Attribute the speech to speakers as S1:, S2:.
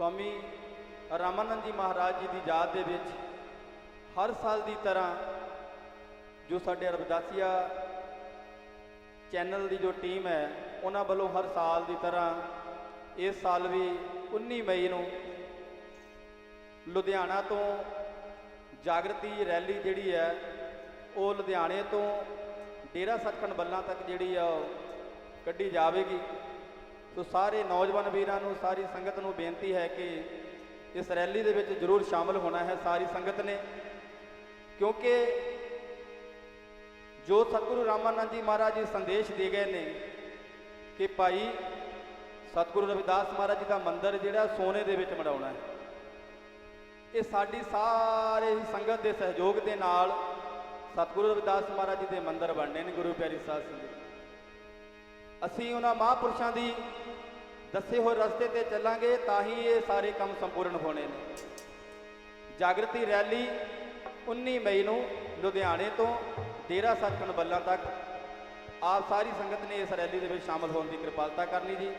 S1: ਸਵਾਮੀ ਰਾਮਾਨੰਦ ਜੀ ਮਹਾਰਾਜ ਜੀ ਦੀ ਯਾਦ ਦੇ ਵਿੱਚ ਹਰ ਸਾਲ ਦੀ ਤਰ੍ਹਾਂ ਜੋ ਸਾਡੇ ਅਰਬਦਾਸੀਆ ਚੈਨਲ ਦੀ ਜੋ ਟੀਮ ਹੈ, ਉਹਨਾਂ ਵੱਲੋਂ ਹਰ ਸਾਲ ਦੀ ਤਰ੍ਹਾਂ ਇਸ ਸਾਲ ਵੀ 19 ਮਈ ਨੂੰ ਲੁਧਿਆਣਾ ਤੋਂ ਜਾਗਰਤੀ ਰੈਲੀ ਜਿਹੜੀ ਹੈ, ਉਹ ਲੁਧਿਆਣੇ ਤੋਂ ਡੇਰਾ ਸੱਚਖੰਡ ਬੱਲਾਂ ਤੱਕ ਜਿਹੜੀ ਆ ਉਹ ਕੱਢੀ ਜਾਵੇਗੀ। ਸੋ ਸਾਰੇ ਨੌਜਵਾਨ ਵੀਰਾਂ ਨੂੰ, ਸਾਰੀ ਸੰਗਤ ਨੂੰ ਬੇਨਤੀ ਹੈ ਕਿ ਇਸ ਰੈਲੀ ਦੇ ਵਿੱਚ ਜ਼ਰੂਰ ਸ਼ਾਮਲ ਹੋਣਾ ਹੈ ਸਾਰੀ ਸੰਗਤ ਨੇ। ਕਿਉਂਕਿ ਜੋ ਸਤਿਗੁਰੂ ਰਾਮਾਨੰਦ ਜੀ ਮਹਾਰਾਜ ਜੀ ਸੰਦੇਸ਼ ਦੇ ਗਏ ਨੇ ਕਿ ਭਾਈ ਸਤਿਗੁਰੂ ਰਵਿਦਾਸ ਮਹਾਰਾਜ ਜੀ ਦਾ ਮੰਦਿਰ ਜਿਹੜਾ ਸੋਨੇ ਦੇ ਵਿੱਚ ਮੜਾਉਣਾ ਹੈ। ਇਹ ਸਾਡੀ ਸਾਰੇ ਸੰਗਤ ਦੇ ਸਹਿਯੋਗ ਦੇ ਨਾਲ ਸਤਿਗੁਰੂ ਰਵਿਦਾਸ ਮਹਾਰਾਜ ਜੀ ਦੇ ਮੰਦਿਰ ਬਣਨੇ ਨੇ, ਗੁਰੂ ਪਿਆਰੀ ਸਾਧ ਸੰਗਤ। ਅਸੀਂ ਉਹਨਾਂ ਮਹਾਂਪੁਰਸ਼ਾਂ ਦੀ ਦੱਸੇ ਹੋਏ ਰਸਤੇ ਤੇ ਚੱਲਾਂਗੇ ਤਾਂ ਹੀ ਇਹ ਸਾਰੇ ਕੰਮ ਸੰਪੂਰਨ ਹੋਣੇ ਨੇ। ਜਾਗਰਤੀ ਰੈਲੀ 19 ਮਈ ਨੂੰ ਲੁਧਿਆਣੇ ਤੋਂ ਡੇਰਾ ਸੱਚਖੰਡ ਬੱਲਾਂ ਤੱਕ। ਆਪ ਸਾਰੀ ਸੰਗਤ ਨੇ ਇਸ ਰੈਲੀ ਦੇ ਵਿੱਚ ਸ਼ਾਮਲ ਹੋਣ ਦੀ ਕਿਰਪਾਲਤਾ ਕਰਨੀ ਜੀ।